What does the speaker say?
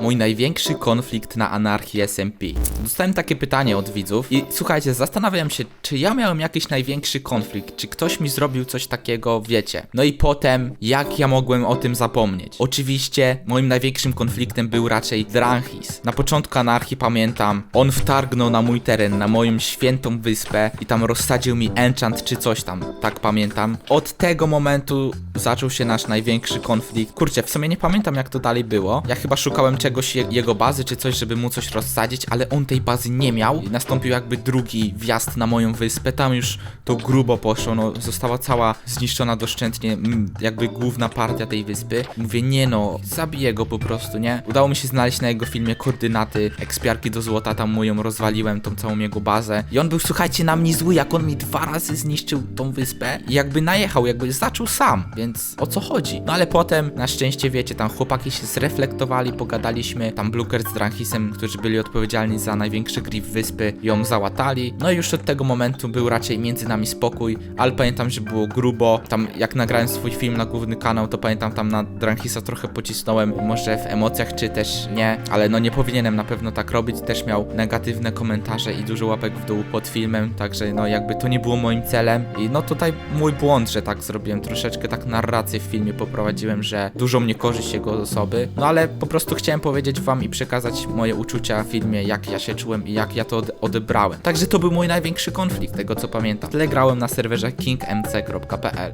Mój największy konflikt na anarchii SMP. Dostałem takie pytanie od widzów i słuchajcie, zastanawiam się, czy ja miałem jakiś największy konflikt, czy ktoś mi zrobił coś takiego, wiecie. No i potem, jak ja mogłem o tym zapomnieć? Oczywiście, moim największym konfliktem był raczej Dranhis. Na początku anarchii pamiętam, on wtargnął na mój teren, na moją świętą wyspę i tam rozsadził mi enchant czy coś tam, tak pamiętam. Od tego momentu zaczął się nasz największy konflikt. Kurczę, w sumie nie pamiętam jak to dalej było. Ja chyba szukałem czegoś, je, jego bazy czy coś, żeby mu coś rozsadzić, ale on tej bazy nie miał. Nastąpił jakby drugi wjazd na moją wyspę. Tam już to grubo poszło, no została cała zniszczona doszczętnie, jakby główna partia tej wyspy. Mówię, nie no, zabiję go po prostu, nie? Udało mi się znaleźć na jego filmie koordynaty ekspiarki do złota, tam mu ją rozwaliłem, tą całą jego bazę. I on był, słuchajcie, na mnie zły, jak on mi dwa razy zniszczył tą wyspę i jakby najechał, jakby zaczął sam, więc o co chodzi? No ale potem, na szczęście, wiecie, tam chłopaki się zreflektowali, pogadaliśmy, tam Bluker z Dranchisem, którzy byli odpowiedzialni za największy grif wyspy, ją załatali. No i już od tego momentu był raczej między nami spokój, ale pamiętam, że było grubo. Tam jak nagrałem swój film na główny kanał, to pamiętam tam na Dranchisa trochę pocisnąłem, może w emocjach, czy też nie, ale no nie powinienem na pewno tak robić. Też miał negatywne komentarze i dużo łapek w dół pod filmem, także no jakby to nie było moim celem. I no tutaj mój błąd, że tak zrobiłem. Troszeczkę tak narrację w filmie poprowadziłem, że dużo mnie korzyść jego osoby. No ale po prostu chciałem powiedzieć wam i przekazać moje uczucia w filmie, jak ja się czułem i jak ja to ode- odebrałem. Także to był mój największy konflikt, tego co pamiętam. Tyle grałem na serwerze kingmc.pl.